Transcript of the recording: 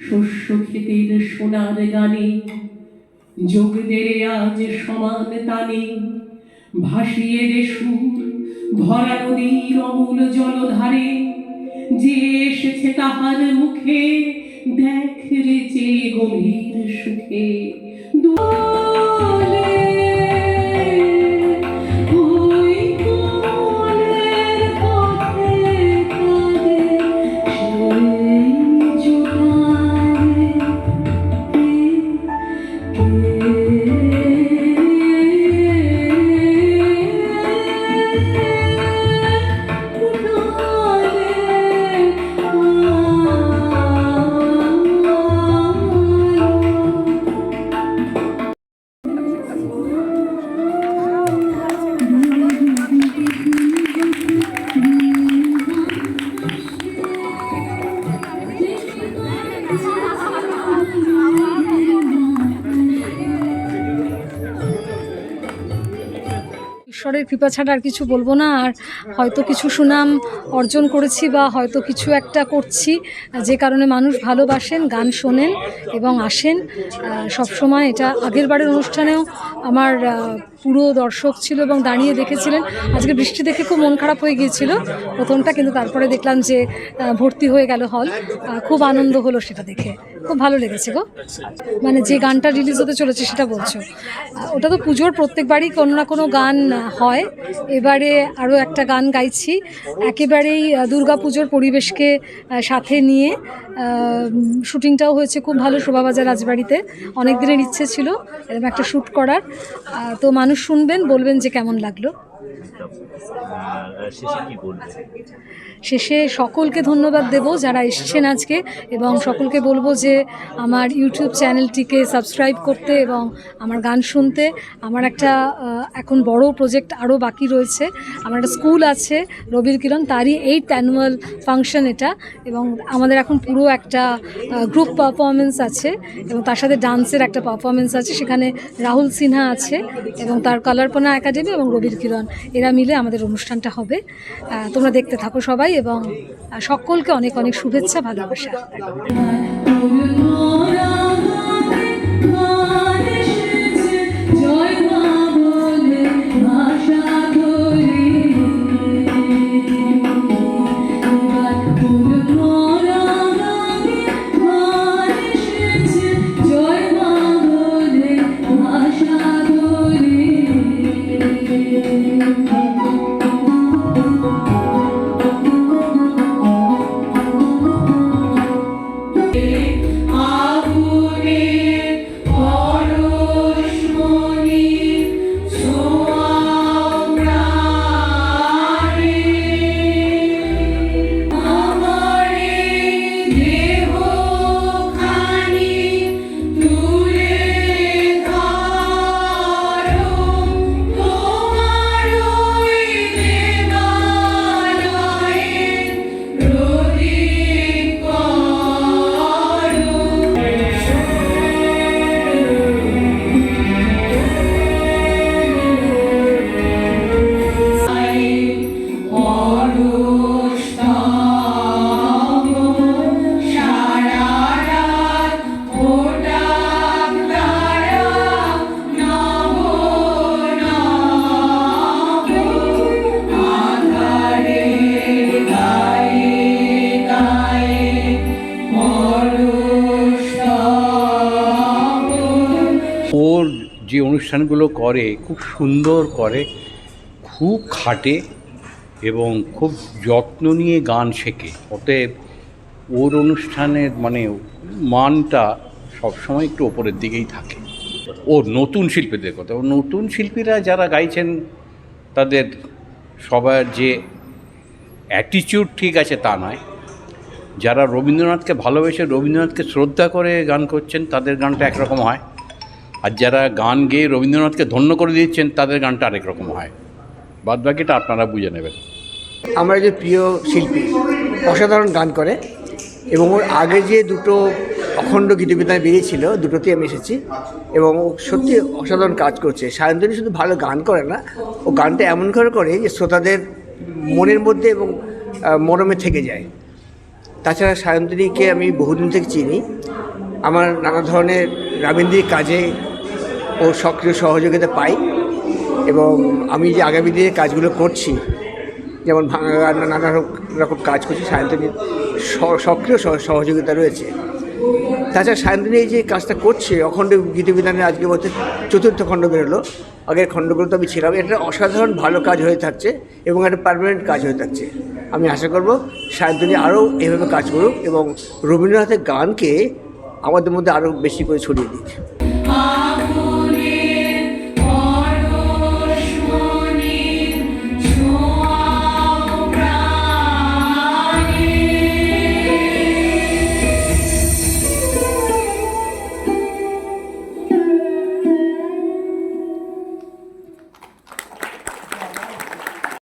শস্য ক্ষেতের সোনার গানে যোগদের আজ সমান তানে, ভাসিয়ে রে সুর, ভরা নদীর অমূল জলধারে, যে এসেছে তাহার মুখে, দেখ রে যে গভীর সুখে। দোলে ঈশ্বরের কৃপা ছাড়া আর কিছু বলব না। আর হয়তো কিছু সুনাম অর্জন করেছি বা হয়তো কিছু একটা করছি, যে কারণে মানুষ ভালোবাসেন, গান শোনেন এবং আসেন। সবসময় এটা আগের বারের অনুষ্ঠানেও আমার পুরো দর্শক ছিল এবং দাঁড়িয়ে দেখেছিলেন। আজকে বৃষ্টি দেখে খুব মন খারাপ হয়ে গিয়েছিল। প্রথমটা কিন্তু তারপরে দেখলাম যে ভর্তি হয়ে গেল হল খুব আনন্দ হলো সেটা দেখে। খুব ভালো লেগেছে গো। মানে যে গানটা রিলিজ হতে চলেছে সেটা বলছো। ওটা তো পুজোর প্রত্যেকবারই কোনো না কোনো গান হয়। এবারে আরও একটা গান গাইছি। একেবারেই আহ, দুর্গাপুজোর পরিবেশকে সাথে নিয়ে শুটিংটাও হয়েছে খুব ভালো শোভাবাজার রাজবাড়িতে। অনেক দিনের ইচ্ছে ছিল এরকম একটা শ্যুট করার। তো মানুষ শুনবেন বলবেন যে কেমন লাগল। শেষে শেষে সকলকে ধন্যবাদ দেব যারা এসছেন আজকে এবং সকলকে বলব যে আমার ইউটিউব চ্যানেলটিকে সাবস্ক্রাইব করতে এবং আমার গান শুনতে। আমার একটা এখন বড় প্রজেক্ট আরও বাকি রয়েছে। আমার একটা স্কুল আছে, রবির কিরণ, তারই এইট অ্যানুয়াল ফাংশন এটা এবং আমাদের এখন পুরো একটা গ্রুপ পারফরমেন্স আছে এবং তার সাথে ডান্সের একটা পারফরমেন্স আছে। সেখানে রাহুল সিনহা আছে এবং তার কালারপনা একাডেমি এবং রবির কিরণ। এরা মিলে আমাদের অনুষ্ঠানটা হবে। তোমরা দেখতে থাকো সবাই এবং সকলকে অনেক অনেক শুভেচ্ছা, ভালোবাসা। যে অনুষ্ঠানগুলো করে, খুব সুন্দর করে, খুব খাটে এবং খুব যত্ন নিয়ে গান শেখে। অতএব ওর অনুষ্ঠানের মানে মানটা সবসময় একটু ওপরের দিকেই থাকে। ও নতুন শিল্পীদের কথা, ও নতুন শিল্পীরা যারা গাইছেন, তাদের সবার যে অ্যাটিটিউড ঠিক আছে তা নয়। যারা রবীন্দ্রনাথকে ভালোবেসে রবীন্দ্রনাথকে শ্রদ্ধা করে গান করছেন, তাদের গানটা একরকম হয়। আর যারা গান গেয়ে রবীন্দ্রনাথকে ধন্য করে দিচ্ছেন তাদের গানটা আরেক রকম হয়। বাদ বাকিটা আপনারা বুঝে নেবেন। আমার যে প্রিয় শিল্পী, অসাধারণ গান করে এবং ওর আগে যে দুটো অখণ্ড গীতবিতায় বেরিয়েছিল, দুটোতেই আমি এসেছি এবং ও সত্যি অসাধারণ কাজ করছে। সায়ন্তনী শুধু ভালো গান করে না, ও গানটা এমন করে করে যে শ্রোতাদের মনের মধ্যে এবং মরমে থেকে যায়। তাছাড়া সায়ন্তিনীকে আমি বহুদিন থেকে চিনি। আমার নানা ধরনের রাবীন্দ্রিক কাজে ও সক্রিয় সহযোগিতা পাই এবং আমি যে আগামী দিনে কাজগুলো করছি, যেমন ভাঙা নানা রকম কাজ করছি সায়ন্তনীর সক্রিয় সহ- সহযোগিতা রয়েছে। তাছাড়া সায়ন্তনী এই যে কাজটা করছে, অখণ্ড গীতবিধানের আজকে বলতে চতুর্থ খণ্ড বেরোলো। আগের খণ্ডগুলো তো আমি ছিলাম, এটা অসাধারণ ভালো কাজ হয়ে থাকছে এবং একটা পারমানেন্ট কাজ হয়ে থাকছে। আমি আশা করব সায়ন্তনী আরও এভাবে কাজ করুক এবং রবীন্দ্রনাথের গানকে আমাদের মধ্যে আরও বেশি করে ছড়িয়ে দিক